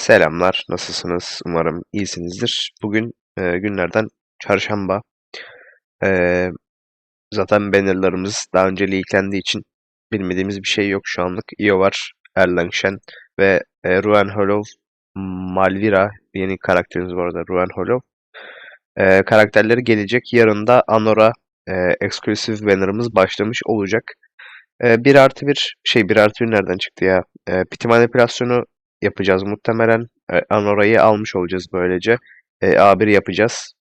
Selamlar, nasılsınız? Umarım iyisinizdir. Bugün e, günlerden çarşamba. E, zaten bannerlarımız daha önce leaklendiği için bilmediğimiz bir şey yok şu anlık. Io var, Erlang Shen ve e, Ruan Hollow, Malvira yeni karakterimiz bu arada Ruan Hollow. E, karakterleri gelecek. Yarın da Anora e, Exclusive bannerımız başlamış olacak. E, 1 artı 1 şey 1 artı 1 nereden çıktı ya? E, piti manipülasyonu yapacağız muhtemelen. E, Anora'yı almış olacağız böylece. E, A1 yapacağız.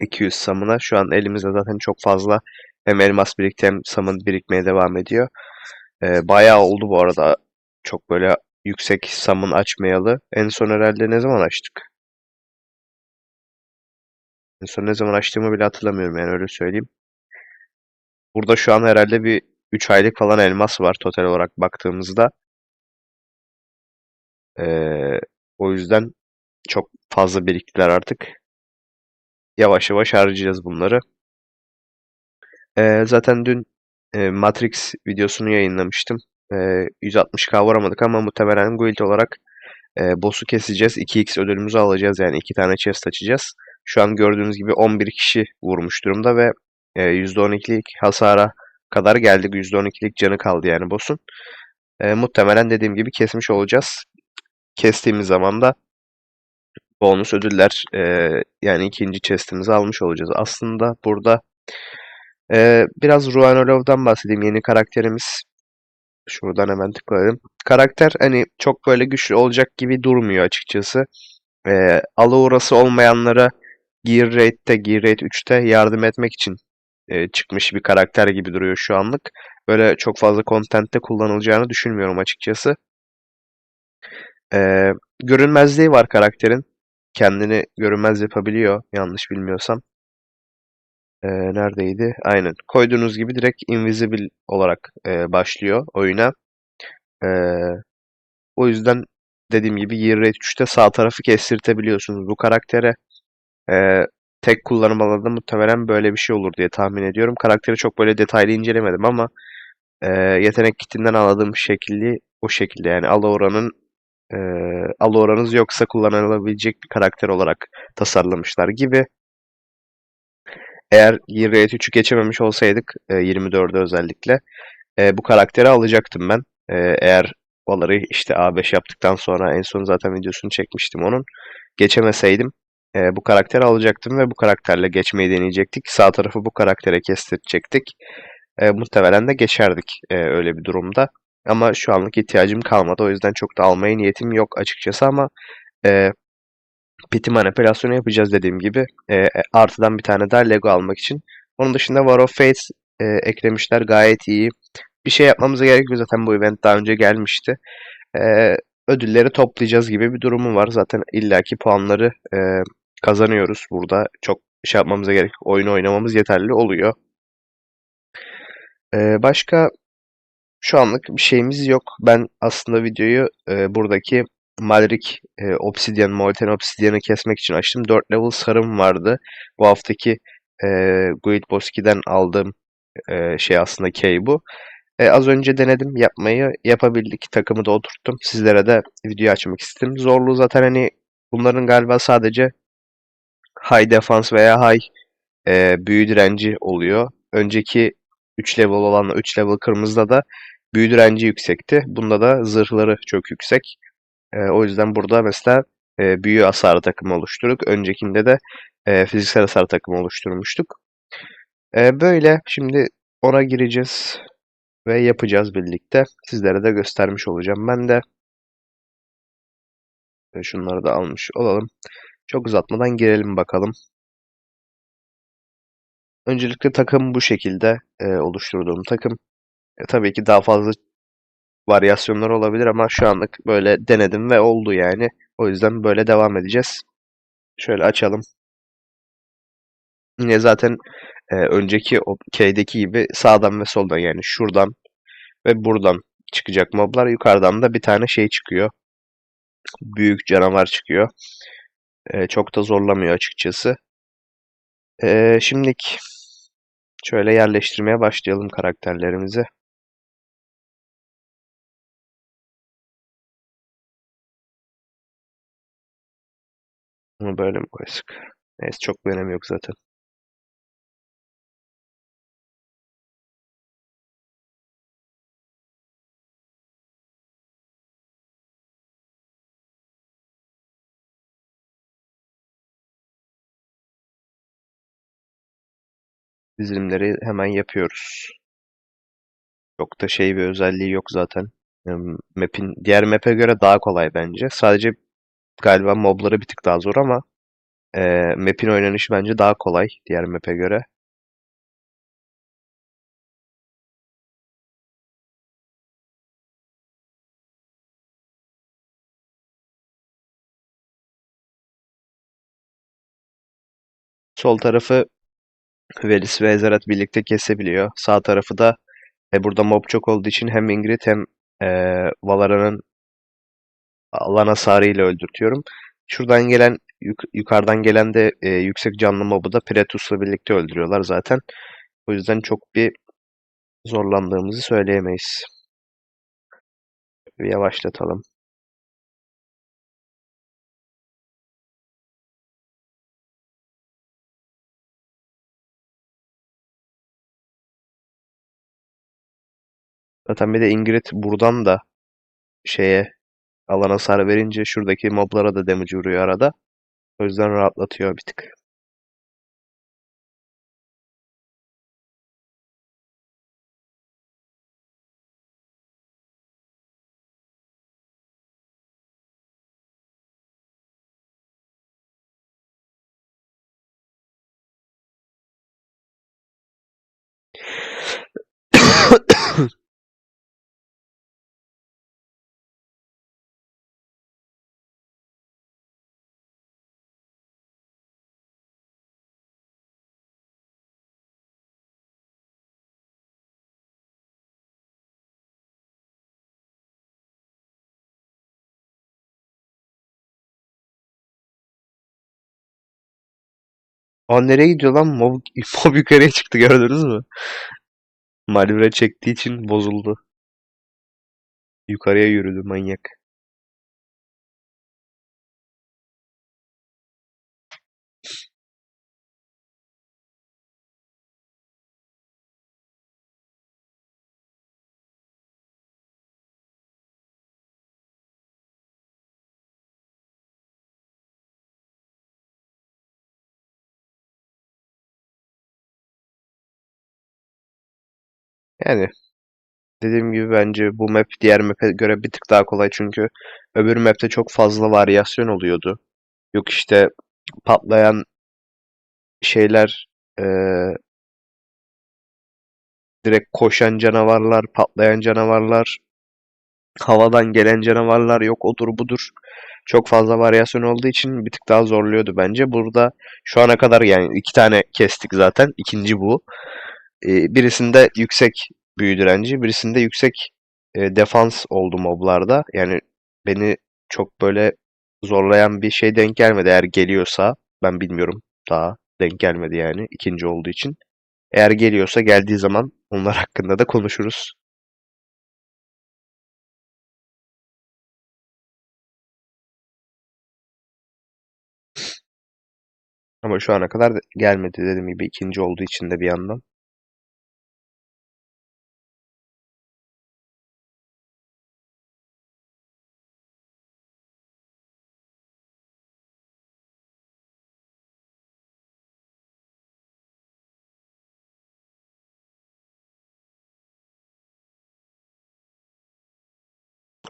200 samına. Şu an elimizde zaten çok fazla hem elmas birikti hem samın birikmeye devam ediyor. E, bayağı oldu bu arada. Çok böyle yüksek samın açmayalı. En son herhalde ne zaman açtık? En son ne zaman açtığımı bile hatırlamıyorum yani öyle söyleyeyim. Burada şu an herhalde bir 3 aylık falan elmas var total olarak baktığımızda. Ee, o yüzden çok fazla biriktiler artık. Yavaş yavaş harcayacağız bunları. Ee, zaten dün e, Matrix videosunu yayınlamıştım. Ee, 160k vuramadık ama muhtemelen guild olarak e, boss'u keseceğiz. 2x ödülümüzü alacağız yani 2 tane chest açacağız. Şu an gördüğünüz gibi 11 kişi vurmuş durumda ve e, %12'lik hasara kadar geldik. %12'lik canı kaldı yani boss'un. E, muhtemelen dediğim gibi kesmiş olacağız. Kestiğimiz zaman da bonus ödüller e, yani ikinci chestimizi almış olacağız. Aslında burada e, biraz Ruan Olov'dan bahsedeyim. Yeni karakterimiz. Şuradan hemen tıklayalım. Karakter hani çok böyle güçlü olacak gibi durmuyor açıkçası. E, alıurası olmayanlara Gear Rate'de, Gear Rate 3'te yardım etmek için e, çıkmış bir karakter gibi duruyor şu anlık. Böyle çok fazla content'te kullanılacağını düşünmüyorum açıkçası. E, görünmezliği var karakterin. Kendini görünmez yapabiliyor yanlış bilmiyorsam. E, neredeydi? Aynen. Koyduğunuz gibi direkt invisible olarak e, başlıyor oyuna. E, o yüzden dediğim gibi Gear Rate 3'te sağ tarafı kestirtebiliyorsunuz bu karaktere. E, tek kullanım alanında muhtemelen böyle bir şey olur diye tahmin ediyorum. Karakteri çok böyle detaylı incelemedim ama e, yetenek kitinden anladığım şekilde o şekilde yani Alaura'nın e, Alaura'nız yoksa kullanılabilecek bir karakter olarak tasarlamışlar gibi. Eğer Rate 3'ü geçememiş olsaydık e, 24'de özellikle e, bu karakteri alacaktım ben. E, eğer Valor'ı işte A5 yaptıktan sonra en son zaten videosunu çekmiştim onun. Geçemeseydim e, bu karakteri alacaktım ve bu karakterle geçmeyi deneyecektik. Sağ tarafı bu karaktere kestirecektik. E, muhtemelen de geçerdik e, öyle bir durumda. Ama şu anlık ihtiyacım kalmadı. O yüzden çok da almaya niyetim yok açıkçası ama e, piti manipülasyonu yapacağız dediğim gibi. E, artıdan bir tane daha Lego almak için. Onun dışında War of Fates e, eklemişler. Gayet iyi. Bir şey yapmamıza gerek yok zaten bu event daha önce gelmişti. E, ödülleri toplayacağız gibi bir durumu var. Zaten illaki puanları e, kazanıyoruz burada. Çok şey yapmamıza gerek yok. Oyunu oynamamız yeterli oluyor. E, başka şu anlık bir şeyimiz yok. Ben aslında videoyu e, buradaki Malrik e, Obsidian, Molten Obsidian'ı kesmek için açtım. 4 level sarım vardı. Bu haftaki e, Guild Boss 2'den aldığım e, şey aslında key bu. E, az önce denedim yapmayı. Yapabildik. Takımı da oturttum. Sizlere de video açmak istedim. Zorluğu zaten hani bunların galiba sadece high defense veya high e, büyü direnci oluyor. Önceki 3 level olanla 3 level kırmızıda da büyü direnci yüksekti. Bunda da zırhları çok yüksek. E, o yüzden burada mesela e, büyü hasarı takımı oluşturduk. Öncekinde de e, fiziksel hasar takımı oluşturmuştuk. E, böyle şimdi ona gireceğiz ve yapacağız birlikte. Sizlere de göstermiş olacağım. Ben de şunları da almış olalım. Çok uzatmadan girelim bakalım. Öncelikle takım bu şekilde e, oluşturduğum takım. E, tabii ki daha fazla varyasyonlar olabilir ama şu anlık böyle denedim ve oldu yani. O yüzden böyle devam edeceğiz. Şöyle açalım. Yine zaten e, önceki K'deki gibi sağdan ve soldan yani şuradan ve buradan çıkacak moblar. Yukarıdan da bir tane şey çıkıyor. Büyük canavar çıkıyor. E, çok da zorlamıyor açıkçası. E, şimdilik Şöyle yerleştirmeye başlayalım karakterlerimizi. Bunu böyle mi koysak? Neyse çok bir önemi yok zaten. Dizilimleri hemen yapıyoruz. Çok da şey bir özelliği yok zaten. Map'in diğer map'e göre daha kolay bence. Sadece galiba mobları bir tık daha zor ama e, map'in oynanışı bence daha kolay diğer map'e göre. Sol tarafı Velis ve Ezerat birlikte kesebiliyor. Sağ tarafı da e, burada mob çok olduğu için hem Ingrid hem e, Valara'nın alan hasarıyla öldürtüyorum. Şuradan gelen yuk- yukarıdan gelen de e, yüksek canlı mobu da Pretus'la birlikte öldürüyorlar zaten. O yüzden çok bir zorlandığımızı söyleyemeyiz. Bir yavaşlatalım. Zaten bir de Ingrid buradan da şeye alan hasar verince şuradaki moblara da damage vuruyor arada. O yüzden rahatlatıyor bir tık. O nereye gidiyor lan? Mob, mob yukarıya çıktı gördünüz mü? Malvere çektiği için bozuldu. Yukarıya yürüdü manyak. Yani dediğim gibi bence bu map diğer map'e göre bir tık daha kolay çünkü öbür map'te çok fazla varyasyon oluyordu. Yok işte patlayan şeyler eee, direkt koşan canavarlar, patlayan canavarlar, havadan gelen canavarlar yok odur budur. Çok fazla varyasyon olduğu için bir tık daha zorluyordu bence. Burada şu ana kadar yani iki tane kestik zaten. İkinci bu. Ee, birisinde yüksek büyü direnci, birisinde yüksek e, defans oldu moblarda. Yani beni çok böyle zorlayan bir şey denk gelmedi. Eğer geliyorsa ben bilmiyorum daha denk gelmedi yani ikinci olduğu için. Eğer geliyorsa geldiği zaman onlar hakkında da konuşuruz. Ama şu ana kadar gelmedi dediğim gibi ikinci olduğu için de bir yandan.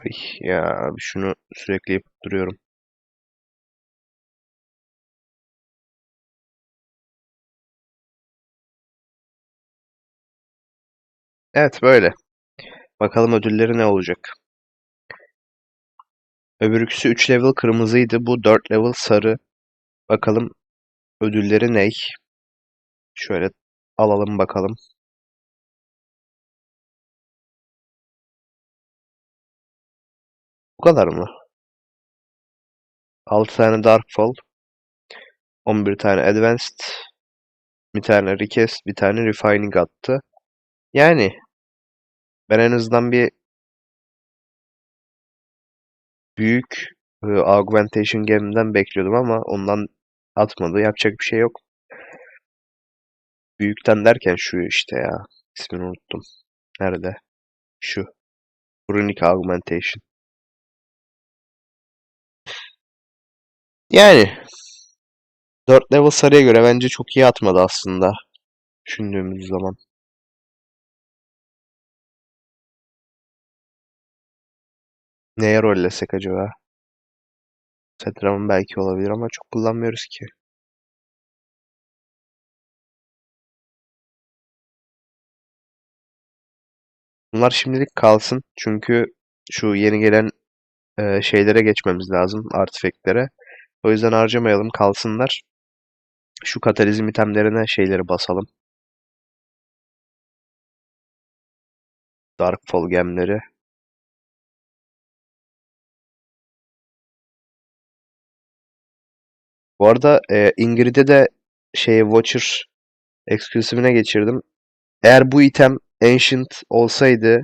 Ay, ya abi şunu sürekli yapıp duruyorum. Evet böyle. Bakalım ödülleri ne olacak. Öbürküsü 3 level kırmızıydı. Bu 4 level sarı. Bakalım ödülleri ne? Şöyle alalım bakalım. Bu kadar mı? 6 tane Darkfall, 11 tane Advanced, bir tane Request, bir tane Refining attı. Yani ben en azından bir büyük e, Augmentation Game'den bekliyordum ama ondan atmadı. Yapacak bir şey yok. Büyükten derken şu işte ya. İsmini unuttum. Nerede? Şu. Runic Augmentation. Yani 4 level sarıya göre bence çok iyi atmadı aslında. Düşündüğümüz zaman. Neye rollesek acaba? Setram'ın belki olabilir ama çok kullanmıyoruz ki. Bunlar şimdilik kalsın. Çünkü şu yeni gelen e, şeylere geçmemiz lazım. Artifact'lere. O yüzden harcamayalım. Kalsınlar. Şu katalizm itemlerine şeyleri basalım. Darkfall gemleri. Bu arada e, Ingrid'e de şey Watcher Exclusive'ine geçirdim. Eğer bu item Ancient olsaydı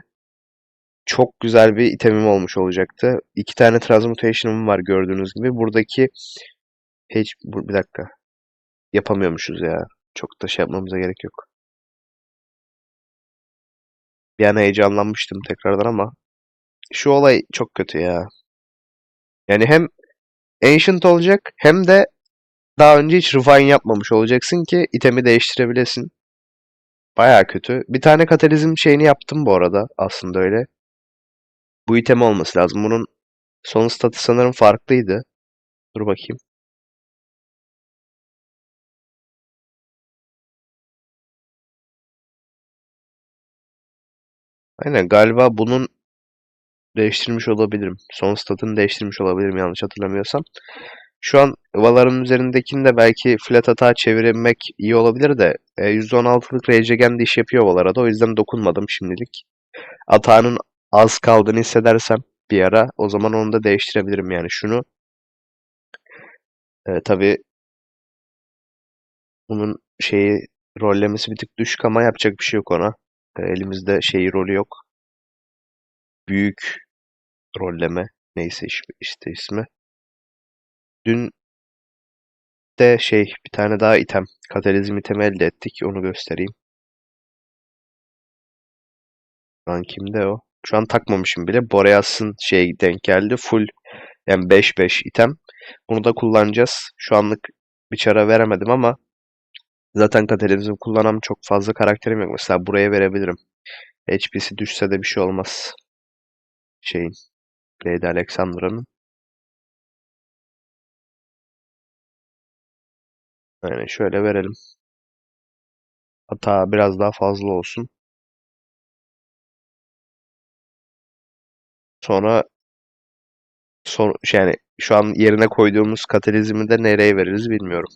çok güzel bir itemim olmuş olacaktı. İki tane Transmutation'ım var gördüğünüz gibi. Buradaki hiç bir dakika. Yapamıyormuşuz ya. Çok da şey yapmamıza gerek yok. Bir an heyecanlanmıştım tekrardan ama şu olay çok kötü ya. Yani hem Ancient olacak hem de daha önce hiç refine yapmamış olacaksın ki itemi değiştirebilesin. Baya kötü. Bir tane katalizm şeyini yaptım bu arada. Aslında öyle. Bu item olması lazım. Bunun son statı sanırım farklıydı. Dur bakayım. Aynen galiba bunun değiştirmiş olabilirim. Son statını değiştirmiş olabilirim yanlış hatırlamıyorsam. Şu an Valar'ın üzerindekini de belki flat atağa çevirmek iyi olabilir de e, %16'lık Rage de iş yapıyor Valar'a da o yüzden dokunmadım şimdilik. Atağının az kaldığını hissedersem bir ara o zaman onu da değiştirebilirim yani şunu. E, tabii bunun şeyi rollemesi bir tık düşük ama yapacak bir şey yok ona. E, elimizde şeyi rolü yok. Büyük rolleme neyse işte ismi. Dün de şey bir tane daha item. Katalizm itemi elde ettik. Onu göstereyim. Lan kimde o? Şu an takmamışım bile. Boreas'ın şey denk geldi. Full yani 5-5 item. Bunu da kullanacağız. Şu anlık bir çara veremedim ama zaten katalizm kullanan çok fazla karakterim yok. Mesela buraya verebilirim. HP'si düşse de bir şey olmaz. Şeyin. Lady Alexandra'nın. Yani şöyle verelim. Hatta biraz daha fazla olsun. Sonra son yani şu an yerine koyduğumuz katalizmi de nereye veririz bilmiyorum.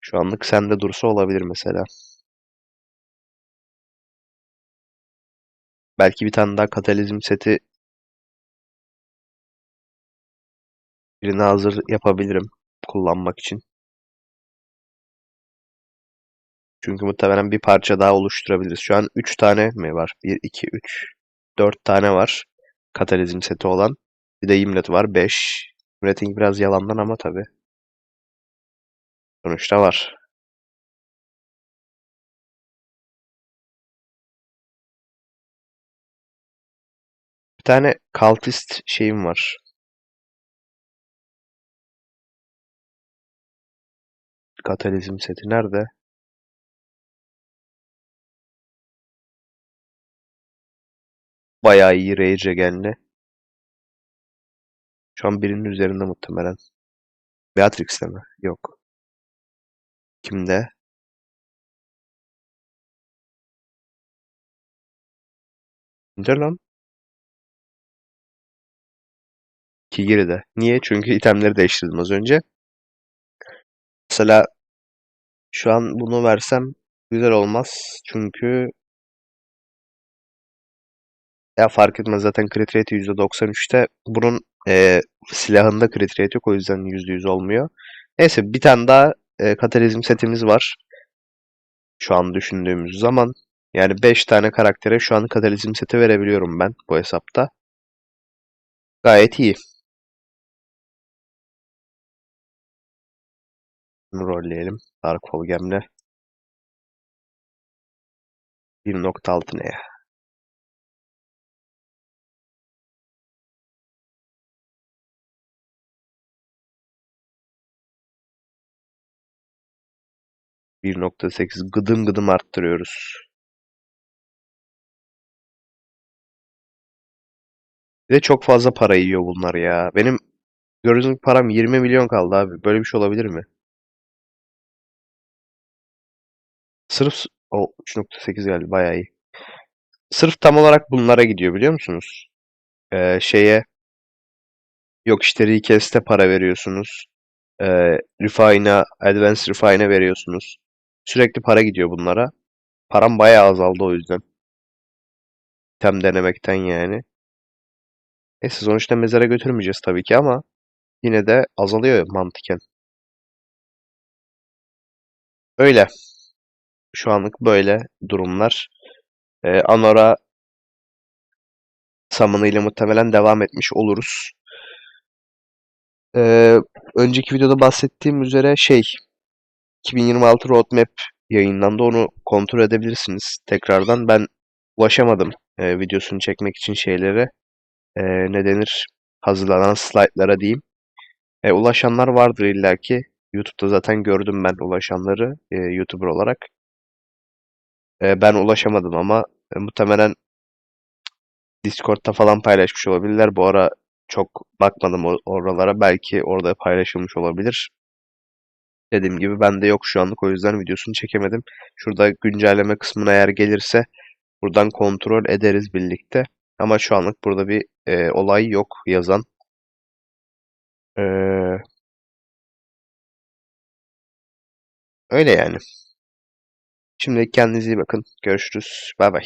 Şu anlık sende dursa olabilir mesela. Belki bir tane daha katalizm seti birine hazır yapabilirim kullanmak için. Çünkü muhtemelen bir parça daha oluşturabiliriz. Şu an 3 tane mi var? 1, 2, 3, 4 tane var. Katalizm seti olan. Bir de Imlet var. 5. Rating biraz yalandan ama tabii. Sonuçta var. Bir tane Cultist şeyim var. Katalizm seti nerede? Bayağı iyi Rage Regen'li. Şu an birinin üzerinde muhtemelen. Beatrix'te mi? Yok. Kimde? Kimde lan? Kigiri'de. Niye? Çünkü itemleri değiştirdim az önce. Mesela şu an bunu versem güzel olmaz. Çünkü ya fark etmez zaten crit rate %93'te. Bunun e, silahında crit rate yok o yüzden %100 olmuyor. Neyse bir tane daha e, katalizm setimiz var. Şu an düşündüğümüz zaman. Yani 5 tane karaktere şu an katalizm seti verebiliyorum ben bu hesapta. Gayet iyi. rolleyelim. Dark Holgem'le. 1.6 ne ya? Bir nokta sekiz gıdım gıdım arttırıyoruz. Bir de çok fazla para yiyor bunlar ya. Benim gördüğünüz param 20 milyon kaldı abi. Böyle bir şey olabilir mi? Sırf o 3.8 geldi bayağı iyi. Sırf tam olarak bunlara gidiyor biliyor musunuz? Ee, şeye yok işte Request'e para veriyorsunuz. Ee, Refine'a, Advanced Refine'e veriyorsunuz. Sürekli para gidiyor bunlara. Param bayağı azaldı o yüzden. Tem denemekten yani. Neyse sonuçta mezara götürmeyeceğiz tabii ki ama yine de azalıyor mantıken. Öyle. Şu anlık böyle durumlar. Ee, Anora ile muhtemelen devam etmiş oluruz. Ee, önceki videoda bahsettiğim üzere şey 2026 Roadmap yayınlandı. Onu kontrol edebilirsiniz tekrardan. Ben ulaşamadım e, videosunu çekmek için şeylere. E, ne denir? Hazırlanan slaytlara diyeyim. E, ulaşanlar vardır illaki. YouTube'da zaten gördüm ben ulaşanları e, YouTuber olarak. E, ben ulaşamadım ama e, muhtemelen Discord'da falan paylaşmış olabilirler. Bu ara çok bakmadım or- oralara. Belki orada paylaşılmış olabilir. Dediğim gibi bende yok şu anlık o yüzden videosunu çekemedim. Şurada güncelleme kısmına eğer gelirse buradan kontrol ederiz birlikte. Ama şu anlık burada bir e, olay yok yazan. E, öyle yani. Şimdi kendinize iyi bakın. Görüşürüz. Bay bay.